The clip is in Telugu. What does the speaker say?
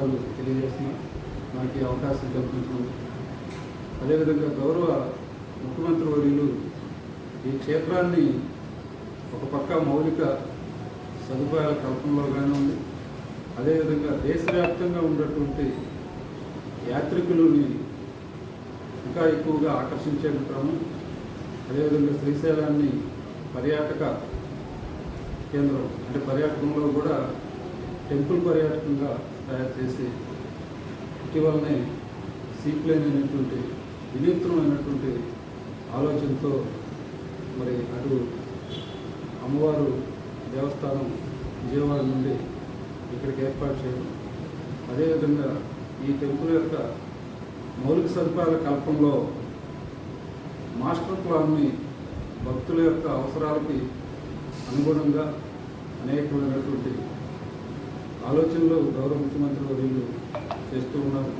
తెలియజేస్తున్నా మనకి అవకాశం కల్పించినందుకు అదేవిధంగా గౌరవ ముఖ్యమంత్రి వర్యులు ఈ క్షేత్రాన్ని ఒక పక్క మౌలిక సదుపాయాల కల్పనలో ఉంది అదేవిధంగా దేశవ్యాప్తంగా ఉన్నటువంటి యాత్రికులని ఇంకా ఎక్కువగా ఆకర్షించే క్రమం అదేవిధంగా శ్రీశైలాన్ని పర్యాటక కేంద్రం అంటే పర్యాటకంలో కూడా టెంపుల్ పర్యాటకంగా తయారు చేసి ఇటీవలనే సీప్లేన్ అనేటువంటి వినూత్నమైనటువంటి ఆలోచనతో మరి అటు అమ్మవారు దేవస్థానం విజయవాడ నుండి ఇక్కడికి ఏర్పాటు చేయడం. అదేవిధంగా ఈ టెంపుల్ యొక్క మౌలిక సదుపాయాల కల్పంలో మాస్టర్ ప్లాన్ని భక్తుల యొక్క అవసరాలకి అనుగుణంగా అనేకమైనటువంటి ఆలోచనలు గౌరవ ముఖ్యమంత్రి వర్యులు చేస్తూ ఉన్నారు.